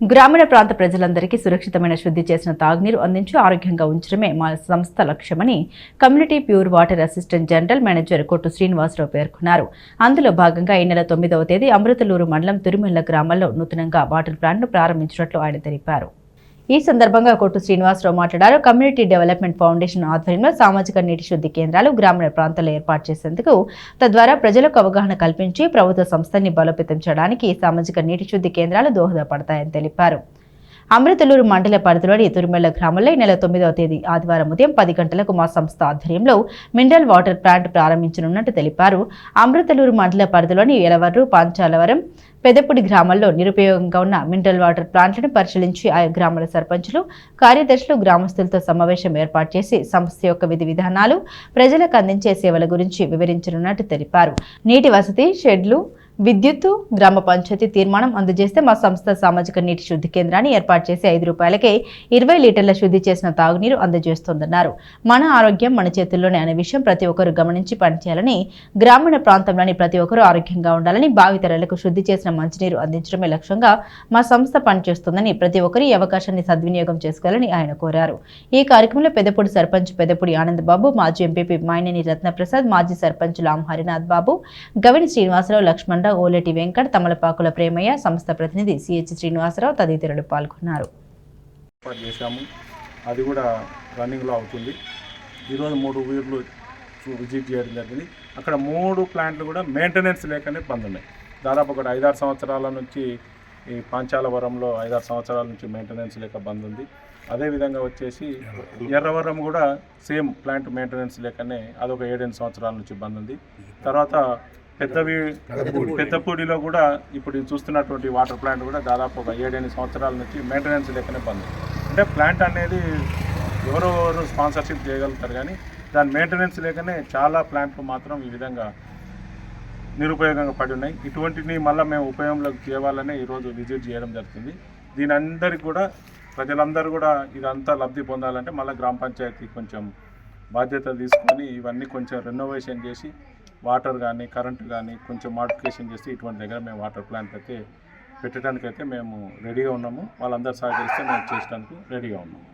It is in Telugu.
గ్రామీణ ప్రాంత ప్రజలందరికీ సురక్షితమైన శుద్ధి చేసిన తాగునీరు అందించి ఆరోగ్యంగా ఉంచడమే మా సంస్థ లక్ష్యమని community pure water assistant general manager Kottu Srinivasarao పేర్కొన్నారు. అందులో భాగంగా ఈ నెల తొమ్మిదవ తేదీ అమృతలూరు మండలం తిరుమల గ్రామంలో నూతనంగా వాటర్ ప్లాంట్ను ప్రారంభించినట్లు ఆయన తెలిపారు. ఈ సందర్భంగా కొట్టు శ్రీనివాసరావు మాట్లాడారు. కమ్యూనిటీ డెవలప్మెంట్ ఫౌండేషన్ ఆధ్వర్యంలో సామాజిక నీటి శుద్ధి కేంద్రాలు గ్రామీణ ప్రాంతాల్లో ఏర్పాటు చేసేందుకు తద్వారా ప్రజలకు అవగాహన కల్పించి ప్రభుత్వ సంస్థని బలోపేతం చేయడానికి సామాజిక నీటి శుద్ధి కేంద్రాలు దోహదపడతాయని తెలిపారు. అమృతలూరు మండల పరిధిలోని తురిమెళ్ళ గ్రామంలో ఈ నెల తొమ్మిదవ తేదీ ఆదివారం ఉదయం పది గంటలకు మా సంస్థ ఆధ్వర్యంలో మినరల్ వాటర్ ప్లాంట్ ప్రారంభించనున్నట్టు తెలిపారు. అమృతలూరు మండల పరిధిలోని ఎలవర్రు పాంచాలవరం పెదపుడి గ్రామాల్లో నిరుపయోగంగా ఉన్న మినరల్ వాటర్ ప్లాంట్లను పరిశీలించి ఆయా గ్రామాల సర్పంచులు కార్యదర్శులు గ్రామస్తులతో సమావేశం ఏర్పాటు చేసి సంస్థ యొక్క విధి విధానాలు ప్రజలకు అందించే సేవల గురించి వివరించనున్నట్టు తెలిపారు. నీటి వసతి షెడ్లు విద్యుత్తు గ్రామ పంచాయతీ తీర్మానం అందజేస్తే మా సంస్థ సామాజిక నీటి శుద్ధి కేంద్రాన్ని ఏర్పాటు చేసి ఐదు రూపాయలకే ఇరవై లీటర్ల శుద్ధి చేసిన తాగునీరు అందజేస్తోందన్నారు. మన ఆరోగ్యం మన చేతుల్లోనే అనే విషయం ప్రతి ఒక్కరూ గమనించి పనిచేయాలని గ్రామీణ ప్రాంతంలోని ప్రతి ఒక్కరూ ఆరోగ్యంగా ఉండాలని భావితరాలకు శుద్ధి చేసిన మంచినీరు అందించడమే లక్ష్యంగా మా సంస్థ పనిచేస్తుందని ప్రతి ఒక్కరు ఈ అవకాశాన్ని సద్వినియోగం చేసుకోవాలని ఆయన కోరారు. ఈ కార్యక్రమంలో పెదపూడి సర్పంచ్ పెదపూడి ఆనందబాబు మాజీ ఎంపీపీ మైనేని రత్నప్రసాద్ మాజీ సర్పంచ్ లాం హరినాథ్ బాబు గవిని శ్రీనివాసరావు లక్ష్మణరావు ఓలేటి వెంకట్ తమలపాకుల ప్రేమయ్య సంస్థ ప్రతినిధి సిహెచ్ శ్రీనివాసరావు తదితరులు పాల్గొన్నారు. ఏర్పాటు చేశాము. అది కూడా రన్నింగ్లో అవుతుంది. ఈరోజు మూడు ఊర్లు విజిట్ చేయడం జరిగింది. అక్కడ మూడు ప్లాంట్లు కూడా మెయింటెనెన్స్ లేకనే బంద్ ఉన్నాయి. దాదాపు ఒక ఐదారు సంవత్సరాల నుంచి ఈ పాంచాలవరంలో ఐదారు సంవత్సరాల నుంచి మెయింటెనెన్స్ లేక బంద్ ఉంది. అదేవిధంగా వచ్చేసి ఎర్రవరం కూడా సేమ్ ప్లాంట్ మెయింటెనెన్స్ లేకనే అదొక ఏడెనిమిది సంవత్సరాల నుంచి బంద్ ఉంది. తర్వాత పెద్దవి పెద్దపూడిలో కూడా ఇప్పుడు చూస్తున్నటువంటి వాటర్ ప్లాంట్ కూడా దాదాపు ఒక ఏడెనిమిది సంవత్సరాల నుంచి మెయింటెనెన్స్ లేకనే ఉంది. అంటే ప్లాంట్ అనేది ఎవరెవరు స్పాన్సర్షిప్ చేయగలుగుతారు కానీ దాని మెయింటెనెన్స్ లేకనే చాలా ప్లాంట్లు మాత్రం ఈ విధంగా నిరుపయోగంగా పడి ఉన్నాయి. ఇటువంటిని మళ్ళీ మేము ఉపయోగంలోకి తేవాలనే ఈరోజు విజిట్ చేయడం జరుగుతుంది. దీని అందరికీ కూడా ప్రజలందరూ కూడా ఇదంతా లబ్ధి పొందాలంటే మళ్ళీ గ్రామ పంచాయతీ కొంచెం బాధ్యత తీసుకొని ఇవన్నీ కొంచెం రెనోవేషన్ చేసి వాటర్ కానీ కరెంటు కానీ కొంచెం మాడిఫికేషన్ చేసి ఇటువంటి దగ్గర మేము వాటర్ ప్లాంట్ అయితే పెట్టడానికైతే మేము రెడీగా ఉన్నాము. వాళ్ళందరూ సహకరిస్తే మేము చేయడానికి రెడీగా ఉన్నాము.